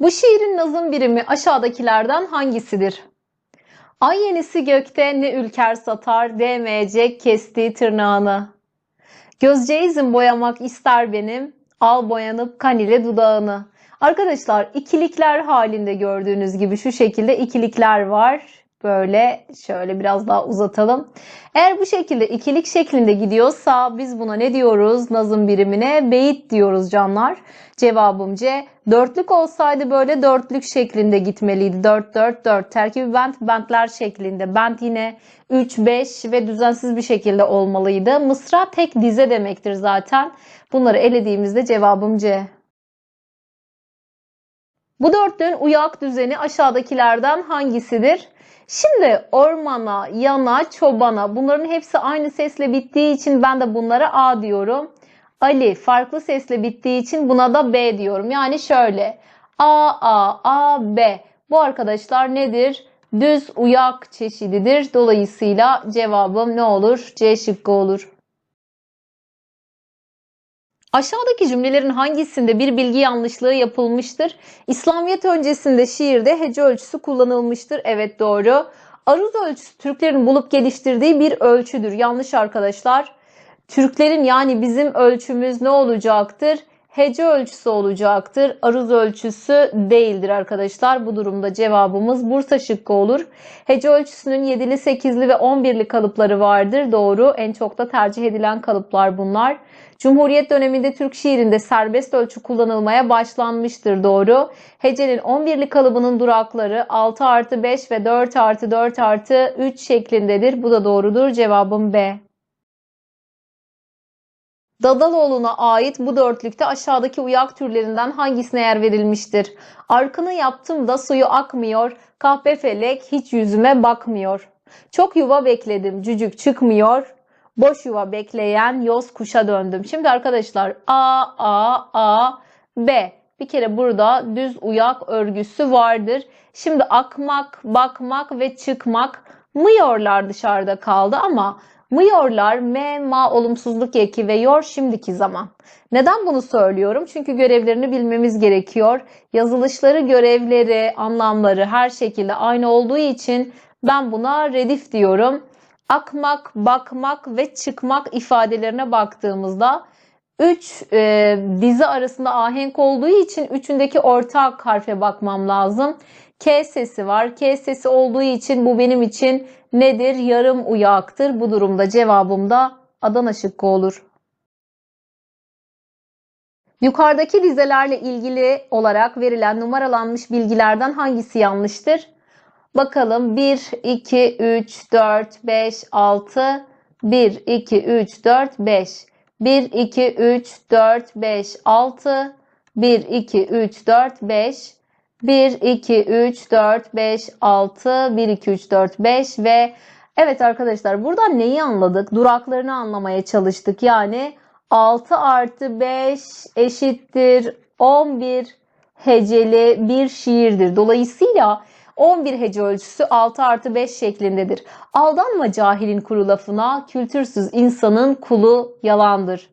Bu şiirin nazım birimi aşağıdakilerden hangisidir? Ay yenisi gökte ne ülker satar, değmeyecek kestiği tırnağını. Gözceğizim boyamak ister benim, al boyanıp kan ile dudağını. Arkadaşlar ikilikler halinde gördüğünüz gibi şu şekilde ikilikler var. Böyle şöyle biraz daha uzatalım. Eğer bu şekilde ikilik şeklinde gidiyorsa biz buna ne diyoruz? Nazım birimine beyit diyoruz canlar. Cevabım C. Dörtlük olsaydı böyle dörtlük şeklinde gitmeliydi. 4 4 4 terkibi bent bentler şeklinde. Bent yine 3 5 ve düzensiz bir şekilde olmalıydı. Mısra tek dize demektir zaten. Bunları elediğimizde cevabım C. Bu dörtlüğün uyak düzeni aşağıdakilerden hangisidir? Şimdi ormana, yana, çobana bunların hepsi aynı sesle bittiği için ben de bunlara A diyorum. Ali farklı sesle bittiği için buna da B diyorum. Yani şöyle A, A, A, B. Bu arkadaşlar nedir? Düz uyak çeşididir. Dolayısıyla cevabım ne olur? C şıkkı olur. Aşağıdaki cümlelerin hangisinde bir bilgi yanlışlığı yapılmıştır? İslamiyet öncesinde şiirde hece ölçüsü kullanılmıştır. Evet doğru. Aruz ölçüsü Türklerin bulup geliştirdiği bir ölçüdür. Yanlış arkadaşlar. Türklerin yani bizim ölçümüz ne olacaktır? Hece ölçüsü olacaktır. Aruz ölçüsü değildir arkadaşlar. Bu durumda cevabımız Bursa şıkkı olur. Hece ölçüsünün 7'li, 8'li ve 11'li kalıpları vardır. Doğru. En çok da tercih edilen kalıplar bunlar. Cumhuriyet döneminde Türk şiirinde serbest ölçü kullanılmaya başlanmıştır. Doğru. Hecenin 11'li kalıbının durakları 6 artı 5 ve 4 artı 4 artı 3 şeklindedir. Bu da doğrudur. Cevabım B. Dadaloğlu'na ait bu dörtlükte aşağıdaki uyak türlerinden hangisine yer verilmiştir? Arkını yaptım da suyu akmıyor, kahpe felek hiç yüzüme bakmıyor. Çok yuva bekledim, cücük çıkmıyor, boş yuva bekleyen yoz kuşa döndüm. Şimdi arkadaşlar A, A, A, B. Bir kere burada düz uyak örgüsü vardır. Şimdi akmak, bakmak ve çıkmak mıyorlar dışarıda kaldı ama Mıyorlar me, ma olumsuzluk eki ve yor şimdiki zaman. Neden bunu söylüyorum? Çünkü görevlerini bilmemiz gerekiyor. Yazılışları, görevleri, anlamları her şekilde aynı olduğu için ben buna redif diyorum. Akmak, bakmak ve çıkmak ifadelerine baktığımızda 3 e, dizi arasında ahenk olduğu için üçündeki ortak harfe bakmam lazım. K sesi var. K sesi olduğu için bu benim için nedir? Yarım uyaktır. Bu durumda cevabım da Adana şıkkı olur. Yukarıdaki dizelerle ilgili olarak verilen numaralanmış bilgilerden hangisi yanlıştır? Bakalım 1, 2, 3, 4, 5, 6, 1, 2, 3, 4, 5. 1, 2, 3, 4, 5, 6, 1, 2, 3, 4, 5, 1, 2, 3, 4, 5, 6, 1, 2, 3, 4, 5 ve evet arkadaşlar buradan neyi anladık? Duraklarını anlamaya çalıştık. Yani 6 artı 5 eşittir 11 heceli bir şiirdir. Dolayısıyla 11 hece ölçüsü 6 artı 5 şeklindedir. Aldanma cahilin kuru lafına, kültürsüz insanın kulu yalandır.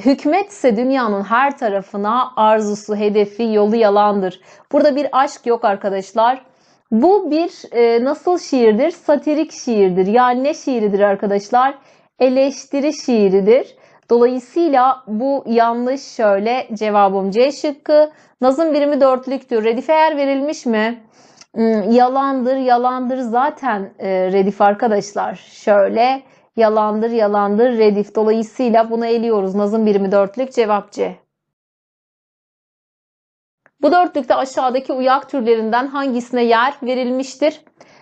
Hükmetse dünyanın her tarafına arzusu, hedefi, yolu yalandır. Burada bir aşk yok arkadaşlar. Bu bir e, nasıl şiirdir? Satirik şiirdir. Yani ne şiiridir arkadaşlar? Eleştiri şiiridir. Dolayısıyla bu yanlış şöyle cevabım C şıkkı. Nazım birimi dörtlüktür. Redife eğer verilmiş mi? Hmm, yalandır, yalandır zaten e, redif arkadaşlar. Şöyle yalandır, yalandır, redif. Dolayısıyla bunu eliyoruz. Nazım birimi dörtlük cevap C. Bu dörtlükte aşağıdaki uyak türlerinden hangisine yer verilmiştir?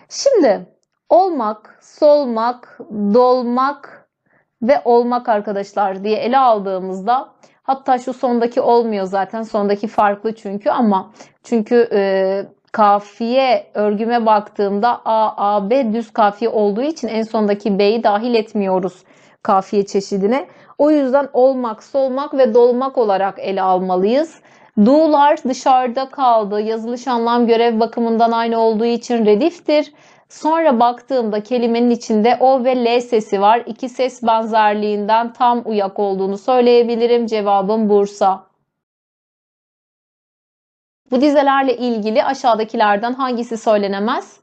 Şimdi olmak, solmak, dolmak ve olmak arkadaşlar diye ele aldığımızda hatta şu sondaki olmuyor zaten. Sondaki farklı çünkü ama çünkü e, kafiye örgüme baktığımda A, A, B düz kafiye olduğu için en sondaki B'yi dahil etmiyoruz kafiye çeşidine. O yüzden olmak, solmak ve dolmak olarak ele almalıyız. Du'lar dışarıda kaldı. Yazılış anlam görev bakımından aynı olduğu için rediftir. Sonra baktığımda kelimenin içinde O ve L sesi var. İki ses benzerliğinden tam uyak olduğunu söyleyebilirim. Cevabım Bursa. Bu dizelerle ilgili aşağıdakilerden hangisi söylenemez?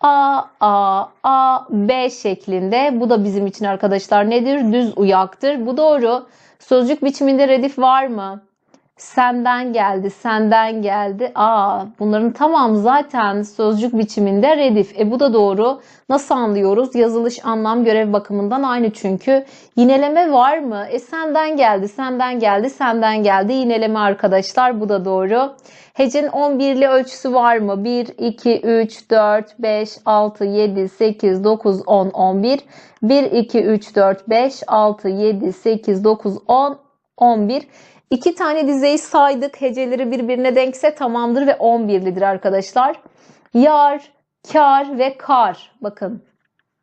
A, A, A, B şeklinde. Bu da bizim için arkadaşlar nedir? Düz uyaktır. Bu doğru. Sözcük biçiminde redif var mı? Senden geldi, senden geldi. Aa, bunların tamamı zaten sözcük biçiminde redif. E bu da doğru. Nasıl anlıyoruz? Yazılış anlam görev bakımından aynı çünkü. Yineleme var mı? E senden geldi, senden geldi, senden geldi. Yineleme arkadaşlar bu da doğru. Hecenin 11'li ölçüsü var mı? 1, 2, 3, 4, 5, 6, 7, 8, 9, 10, 11. 1, 2, 3, 4, 5, 6, 7, 8, 9, 10, 11. İki tane dizeyi saydık. Heceleri birbirine denkse tamamdır ve 11'lidir arkadaşlar. Yar, kar ve kar. Bakın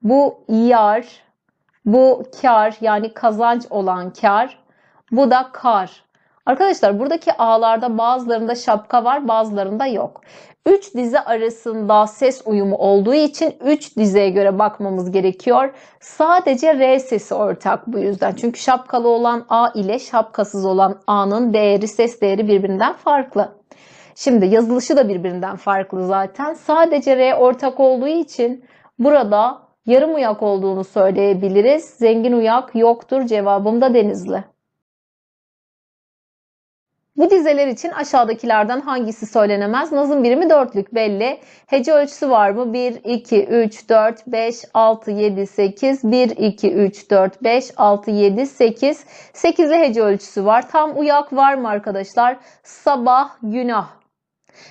bu yar, bu kar yani kazanç olan kar. Bu da kar. Arkadaşlar buradaki A'larda bazılarında şapka var bazılarında yok. 3 dize arasında ses uyumu olduğu için 3 dizeye göre bakmamız gerekiyor. Sadece R sesi ortak bu yüzden. Çünkü şapkalı olan A ile şapkasız olan A'nın değeri, ses değeri birbirinden farklı. Şimdi yazılışı da birbirinden farklı zaten. Sadece R ortak olduğu için burada yarım uyak olduğunu söyleyebiliriz. Zengin uyak yoktur. Cevabım da Denizli. Bu dizeler için aşağıdakilerden hangisi söylenemez? Nazım birimi dörtlük belli. Hece ölçüsü var mı? 1, 2, 3, 4, 5, 6, 7, 8. 1, 2, 3, 4, 5, 6, 7, 8. 8'li hece ölçüsü var. Tam uyak var mı arkadaşlar? Sabah, günah.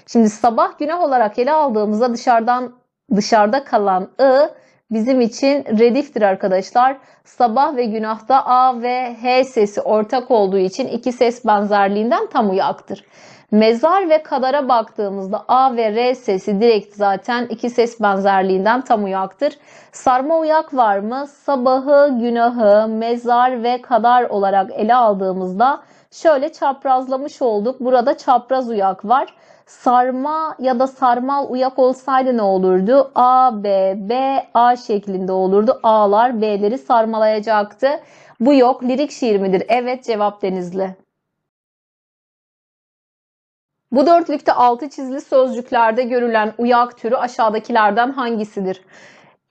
Şimdi sabah günah olarak ele aldığımızda dışarıdan dışarıda kalan ı bizim için rediftir arkadaşlar. Sabah ve günahta A ve H sesi ortak olduğu için iki ses benzerliğinden tam uyaktır. Mezar ve kadara baktığımızda A ve R sesi direkt zaten iki ses benzerliğinden tam uyaktır. Sarma uyak var mı? Sabahı, günahı, mezar ve kadar olarak ele aldığımızda şöyle çaprazlamış olduk. Burada çapraz uyak var. Sarma ya da sarmal uyak olsaydı ne olurdu? A, B, B, A şeklinde olurdu. A'lar B'leri sarmalayacaktı. Bu yok. Lirik şiir midir? Evet cevap Denizli. Bu dörtlükte altı çizili sözcüklerde görülen uyak türü aşağıdakilerden hangisidir?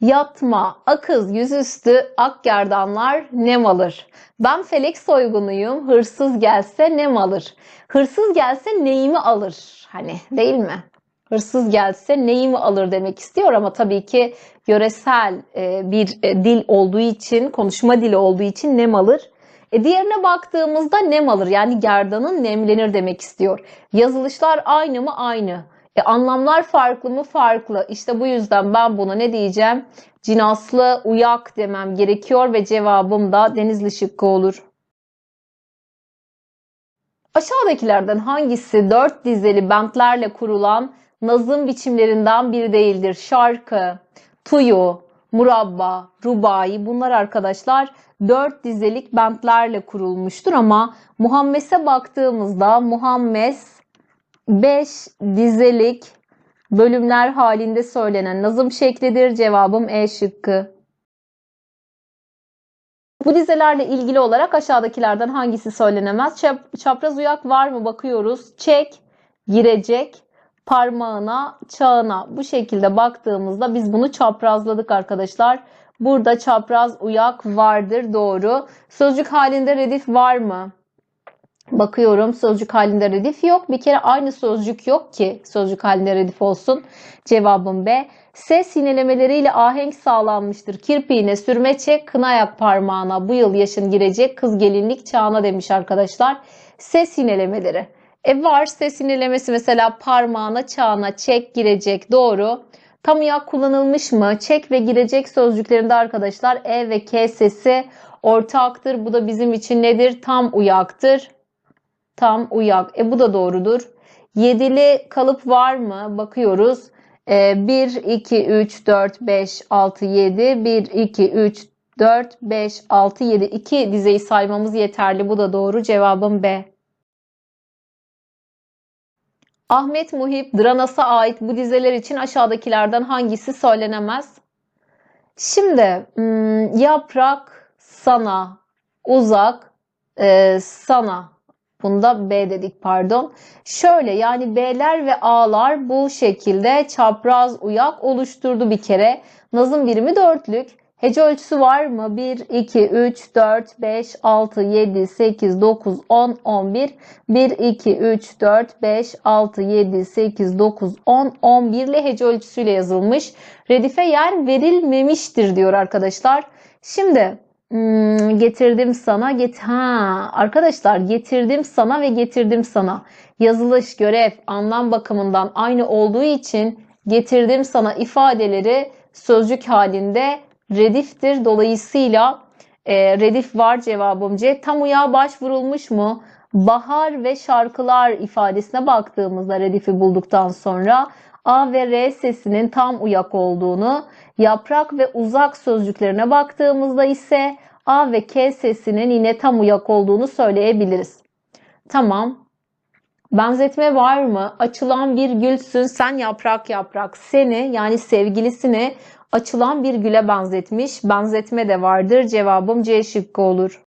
Yatma, akız, yüzüstü, akgerdanlar nem alır. Ben felek soygunuyum, hırsız gelse nem alır. Hırsız gelse neyimi alır? Hani değil mi? Hırsız gelse neyimi alır demek istiyor ama tabii ki yöresel e, bir e, dil olduğu için, konuşma dili olduğu için nem alır. E diğerine baktığımızda nem alır yani gerdanın nemlenir demek istiyor. Yazılışlar aynı mı? Aynı. E anlamlar farklı mı? Farklı. İşte bu yüzden ben buna ne diyeceğim? Cinaslı uyak demem gerekiyor ve cevabım da denizli şıkkı olur. Aşağıdakilerden hangisi dört dizeli bentlerle kurulan nazım biçimlerinden biri değildir? Şarkı, tuyu, murabba, rubai bunlar arkadaşlar dört dizelik bentlerle kurulmuştur ama Muhammes'e baktığımızda Muhammes 5 dizelik bölümler halinde söylenen nazım şeklidir. Cevabım E şıkkı. Bu dizelerle ilgili olarak aşağıdakilerden hangisi söylenemez? Çap- çapraz uyak var mı bakıyoruz. Çek, girecek, parmağına, çağına. Bu şekilde baktığımızda biz bunu çaprazladık arkadaşlar. Burada çapraz uyak vardır doğru. Sözcük halinde redif var mı? Bakıyorum sözcük halinde redif yok. Bir kere aynı sözcük yok ki sözcük halinde redif olsun. Cevabım B. Ses yinelemeleriyle ahenk sağlanmıştır. Kirpiğine sürme çek, kına ayak parmağına bu yıl yaşın girecek kız gelinlik çağına demiş arkadaşlar. Ses yinelemeleri. E var ses yinelemesi mesela parmağına çağına çek girecek doğru. Tam uyak kullanılmış mı? Çek ve girecek sözcüklerinde arkadaşlar E ve K sesi ortaktır. Bu da bizim için nedir? Tam uyaktır. Tam uyak. E bu da doğrudur. Yedili kalıp var mı? Bakıyoruz. E, 1, 2, 3, 4, 5, 6, 7. 1, 2, 3, 4, 5, 6, 7. 2 dizeyi saymamız yeterli. Bu da doğru. Cevabım B. Ahmet Muhip, Dranas'a ait bu dizeler için aşağıdakilerden hangisi söylenemez? Şimdi hmm, yaprak sana, uzak e, sana. Bunda B dedik pardon. Şöyle yani B'ler ve A'lar bu şekilde çapraz uyak oluşturdu bir kere. Nazım birimi dörtlük. Hece ölçüsü var mı? 1, 2, 3, 4, 5, 6, 7, 8, 9, 10, 11. 1, 2, 3, 4, 5, 6, 7, 8, 9, 10, 11 ile hece ölçüsüyle yazılmış. Redife yer verilmemiştir diyor arkadaşlar. Şimdi hmm, getirdim sana get ha arkadaşlar getirdim sana ve getirdim sana yazılış görev anlam bakımından aynı olduğu için getirdim sana ifadeleri sözcük halinde rediftir. Dolayısıyla e, redif var cevabım C. Tam uyağa başvurulmuş mu? Bahar ve şarkılar ifadesine baktığımızda redifi bulduktan sonra A ve R sesinin tam uyak olduğunu, yaprak ve uzak sözcüklerine baktığımızda ise A ve K sesinin yine tam uyak olduğunu söyleyebiliriz. Tamam. Benzetme var mı? Açılan bir gülsün sen yaprak yaprak. Seni yani sevgilisini açılan bir güle benzetmiş. Benzetme de vardır. Cevabım C şıkkı olur.